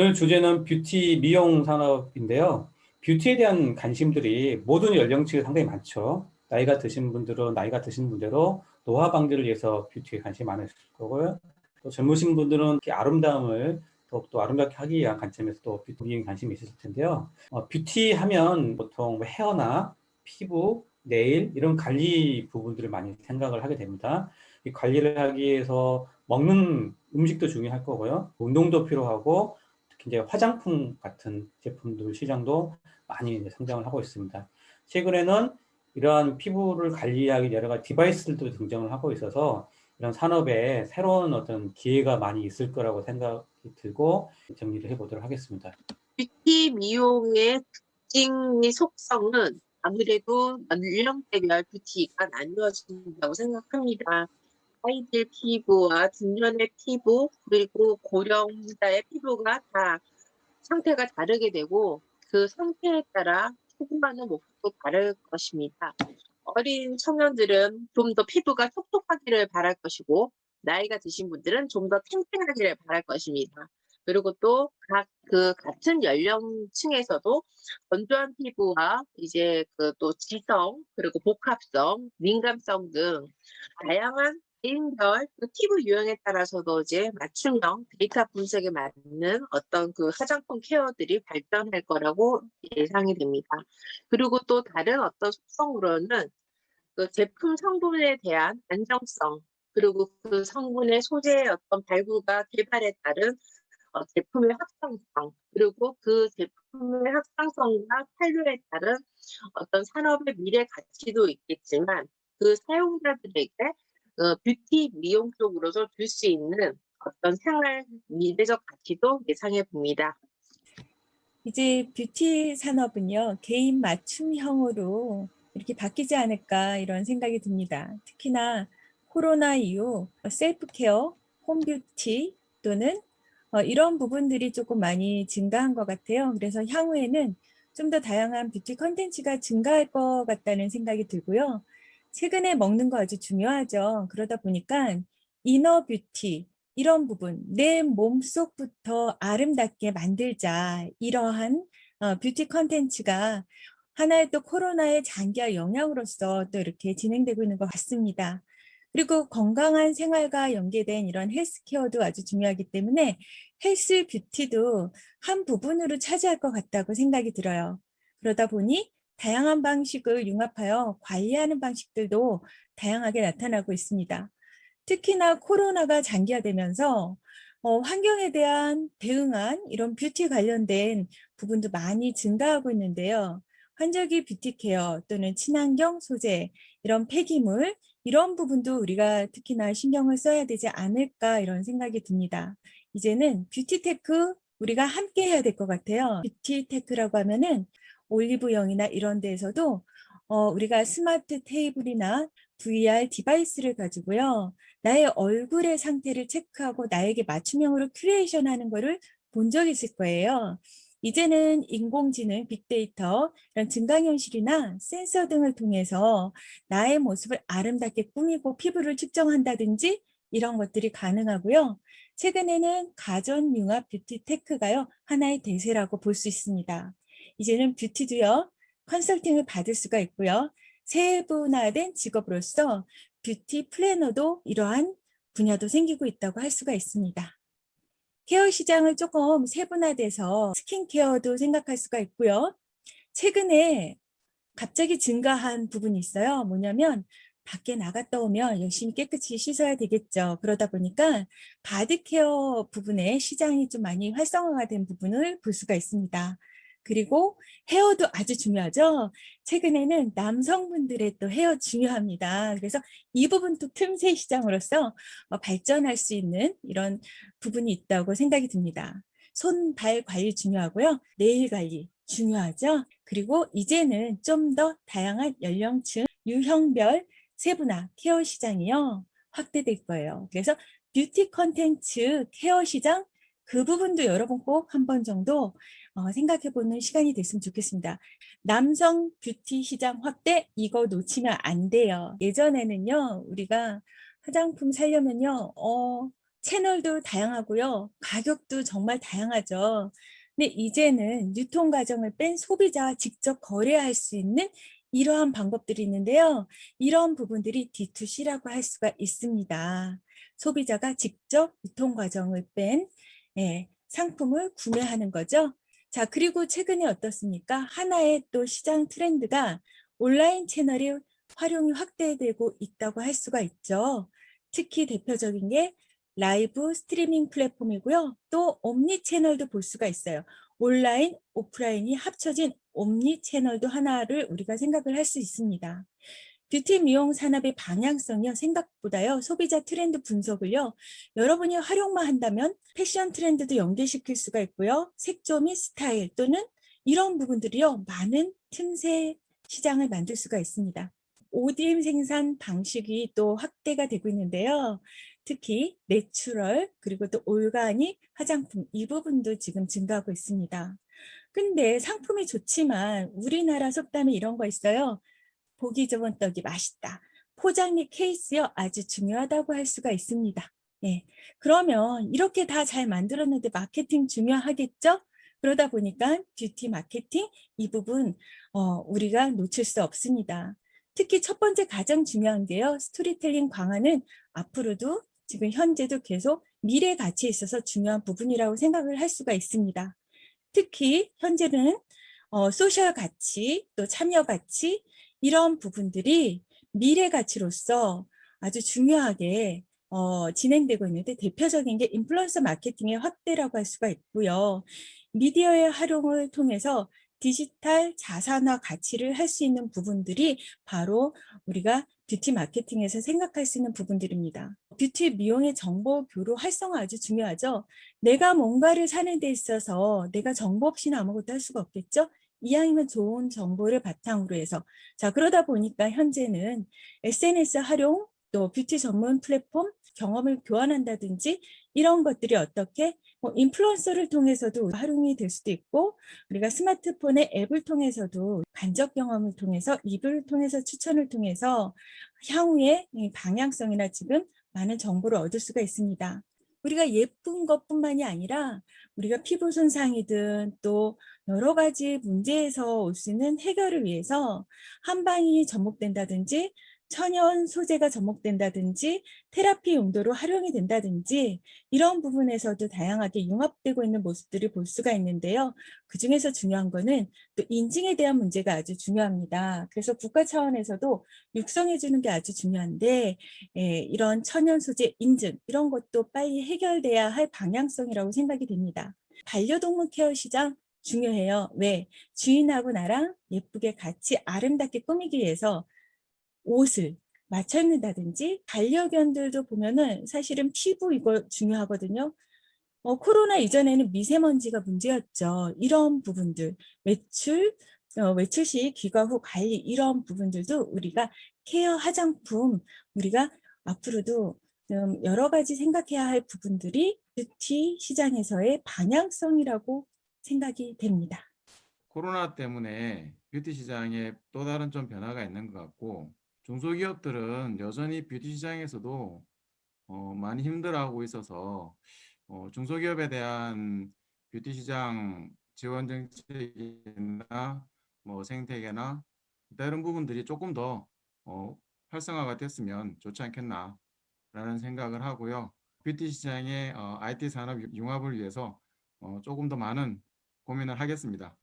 오늘 주제는 뷰티 미용 산업인데요. 뷰티에 대한 관심들이 모든 연령층에 상당히 많죠. 나이가 드신 분들은 나이가 드신 분대로 노화 방지를 위해서 뷰티에 관심이 많으실 거고요. 또 젊으신 분들은 아름다움을 더욱더 아름답게 하기 위한 관점에서 또 뷰티 미용에 관심이 있으실 텐데요. 어, 뷰티 하면 보통 뭐 헤어나 피부, 네일 이런 관리 부분들을 많이 생각을 하게 됩니다. 이 관리를 하기 위해서 먹는 음식도 중요할 거고요. 운동도 필요하고 특히 이제 화장품 같은 제품들 시장도 많이 성장을 하고 있습니다. 최근에는 이러한 피부를 관리하기 여러 가지 디바이스들도 등장을 하고 있어서 이런 산업에 새로운 어떤 기회가 많이 있을 거라고 생각이 들고 정리를 해보도록 하겠습니다. 뷰티 미용의 특징이 속성은 아무래도 연령대별 뷰티가 나누어진다고 생각합니다. 아이들 피부와 중년의 피부 그리고 고령자의 피부가 다 상태가 다르게 되고 그 상태에 따라 추구하는 목표도 다를 것입니다. 어린 청년들은 좀 더 피부가 촉촉하기를 바랄 것이고 나이가 드신 분들은 좀 더 탱탱하기를 바랄 것입니다. 그리고 또 각 그 같은 연령층에서도 건조한 피부와 이제 그 또 지성 그리고 복합성, 민감성 등 다양한 개인별 그 피부 유형에 따라서도 이제 맞춤형 데이터 분석에 맞는 어떤 그 화장품 케어들이 발전할 거라고 예상이 됩니다. 그리고 또 다른 어떤 속성으로는 그 제품 성분에 대한 안정성 그리고 그 성분의 소재의 어떤 발굴과 개발에 따른 어, 제품의 확장성 그리고 그 제품의 확장성과 판로에 따른 어떤 산업의 미래 가치도 있겠지만 그 사용자들에게 어, 뷰티 미용 쪽으로서 줄 수 있는 어떤 생활 미래적 가치도 예상해 봅니다. 이제 뷰티 산업은요, 개인 맞춤형으로 이렇게 바뀌지 않을까 이런 생각이 듭니다. 특히나 코로나 이후 셀프 케어, 홈뷰티 또는 어, 이런 부분들이 조금 많이 증가한 것 같아요. 그래서 향후에는 좀 더 다양한 뷰티 컨텐츠가 증가할 것 같다는 생각이 들고요. 최근에 먹는 거 아주 중요하죠. 그러다 보니까 이너 뷰티 이런 부분 내 몸속부터 아름답게 만들자 이러한 어, 뷰티 컨텐츠가 하나의 또 코로나의 장기화 영향으로서 또 이렇게 진행되고 있는 것 같습니다. 그리고 건강한 생활과 연계된 이런 헬스케어도 아주 중요하기 때문에 헬스 뷰티도 한 부분으로 차지할 것 같다고 생각이 들어요. 그러다 보니 다양한 방식을 융합하여 관리하는 방식들도 다양하게 나타나고 있습니다. 특히나 코로나가 장기화되면서 어, 환경에 대한 대응한 이런 뷰티 관련된 부분도 많이 증가하고 있는데요. 환절기 뷰티 케어 또는 친환경 소재, 이런 폐기물, 이런 부분도 우리가 특히나 신경을 써야 되지 않을까 이런 생각이 듭니다. 이제는 뷰티테크 우리가 함께 해야 될 것 같아요. 뷰티테크라고 하면은 올리브영이나 이런 데에서도 어, 우리가 스마트 테이블이나 VR 디바이스를 가지고요. 나의 얼굴의 상태를 체크하고 나에게 맞춤형으로 큐레이션하는 거를 본적 있을 거예요. 이제는 인공지능, 빅데이터, 이런 증강현실이나 센서 등을 통해서 나의 모습을 아름답게 꾸미고 피부를 측정한다든지 이런 것들이 가능하고요. 최근에는 가전융합 뷰티 테크가요. 하나의 대세라고 볼 수 있습니다. 이제는 뷰티도요. 컨설팅을 받을 수가 있고요. 세분화된 직업으로서 뷰티 플래너도 이러한 분야도 생기고 있다고 할 수가 있습니다. 케어 시장을 조금 세분화돼서 스킨케어도 생각할 수가 있고요. 최근에 갑자기 증가한 부분이 있어요. 뭐냐면 밖에 나갔다 오면 열심히 깨끗이 씻어야 되겠죠. 그러다 보니까 바디케어 부분에 시장이 좀 많이 활성화가 된 부분을 볼 수가 있습니다. 그리고 헤어도 아주 중요하죠. 최근에는 남성분들의 또 헤어 중요합니다. 그래서 이 부분도 틈새 시장으로서 어, 발전할 수 있는 이런 부분이 있다고 생각이 듭니다. 손, 발 관리 중요하고요. 네일 관리 중요하죠. 그리고 이제는 좀 더 다양한 연령층, 유형별 세분화 케어 시장이요. 확대될 거예요. 그래서 뷰티 컨텐츠 케어 시장 그 부분도 여러분 꼭 한 번 정도 어, 생각해보는 시간이 됐으면 좋겠습니다. 남성 뷰티 시장 확대 이거 놓치면 안 돼요. 예전에는요 우리가 화장품 살려면요 어, 채널도 다양하고요. 가격도 정말 다양하죠. 근데 이제는 유통 과정을 뺀 소비자와 직접 거래할 수 있는 이러한 방법들이 있는데요. 이런 부분들이 D2C라고 할 수가 있습니다. 소비자가 직접 유통 과정을 뺀 예, 상품을 구매하는 거죠. 자, 그리고 최근에 어떻습니까? 하나의 또 시장 트렌드가 온라인 채널이 활용이 확대되고 있다고 할 수가 있죠. 특히 대표적인 게 라이브 스트리밍 플랫폼이고요. 또 옴니 채널도 볼 수가 있어요. 온라인, 오프라인이 합쳐진 옴니 채널도 하나를 우리가 생각을 할 수 있습니다. 뷰티 미용 산업의 방향성이요 생각보다요 소비자 트렌드 분석을요 여러분이 활용만 한다면 패션 트렌드도 연계시킬 수가 있고요 색조 및 스타일 또는 이런 부분들이요 많은 틈새 시장을 만들 수가 있습니다. ODM 생산 방식이 또 확대가 되고 있는데요. 특히 내추럴 그리고 또 올가닉 화장품 이 부분도 지금 증가하고 있습니다. 근데 상품이 좋지만 우리나라 속담에 이런 거 있어요. 보기 좋은 떡이 맛있다. 포장 및 케이스요 아주 중요하다고 할 수가 있습니다. 예. 그러면 이렇게 다 잘 만들었는데 마케팅 중요하겠죠? 그러다 보니까 뷰티 마케팅 이 부분 어, 우리가 놓칠 수 없습니다. 특히 첫 번째 가장 중요한 게요. 스토리텔링 강화는 앞으로도 지금 현재도 계속 미래 가치에 있어서 중요한 부분이라고 생각을 할 수가 있습니다. 특히 현재는 어, 소셜 가치, 또 참여 가치 이런 부분들이 미래 가치로서 아주 중요하게 어, 진행되고 있는데 대표적인 게 인플루언서 마케팅의 확대라고 할 수가 있고요. 미디어의 활용을 통해서 디지털 자산화 가치를 할 수 있는 부분들이 바로 우리가 뷰티 마케팅에서 생각할 수 있는 부분들입니다. 뷰티 미용의 정보 교류 활성화 아주 중요하죠. 내가 뭔가를 사는 데 있어서 내가 정보 없이는 아무것도 할 수가 없겠죠. 이왕이면 좋은 정보를 바탕으로 해서 자 그러다 보니까 현재는 SNS 활용 또 뷰티 전문 플랫폼 경험을 교환한다든지 이런 것들이 어떻게 뭐 인플루언서를 통해서도 활용이 될 수도 있고 우리가 스마트폰의 앱을 통해서도 간접 경험을 통해서 리뷰를 통해서 추천을 통해서 향후에 이 방향성이나 지금 많은 정보를 얻을 수가 있습니다. 우리가 예쁜 것뿐만이 아니라 우리가 피부 손상이든 또 여러 가지 문제에서 올 수 있는 해결을 위해서 한방이 접목된다든지 천연 소재가 접목된다든지 테라피 용도로 활용이 된다든지 이런 부분에서도 다양하게 융합되고 있는 모습들을 볼 수가 있는데요. 그 중에서 중요한 거는 또 인증에 대한 문제가 아주 중요합니다. 그래서 국가 차원에서도 육성해 주는 게 아주 중요한데 예, 이런 천연 소재 인증 이런 것도 빨리 해결돼야 할 방향성이라고 생각이 됩니다. 반려동물 케어 시장 중요해요. 왜? 주인하고 나랑 예쁘게 같이 아름답게 꾸미기 위해서 옷을 맞춰 입는다든지 반려견들도 보면은 사실은 피부 이거 중요하거든요. 어, 코로나 이전에는 미세먼지가 문제였죠. 이런 부분들 외출 어, 외출 시 귀가 후 관리 이런 부분들도 우리가 케어 화장품 우리가 앞으로도 좀 여러 가지 생각해야 할 부분들이 뷰티 시장에서의 방향성이라고 생각이 됩니다. 코로나 때문에 뷰티 시장에 또 다른 좀 변화가 있는 것 같고 중소기업들은 여전히 뷰티 시장에서도 어, 많이 힘들어하고 있어서 어, 중소기업에 대한 뷰티 시장 지원 정책이나 뭐 생태계나 다른 부분들이 조금 더 어, 활성화가 됐으면 좋지 않겠나라는 생각을 하고요. 뷰티 시장의 어, IT 산업 융합을 위해서 어, 조금 더 많은 고민을 하겠습니다.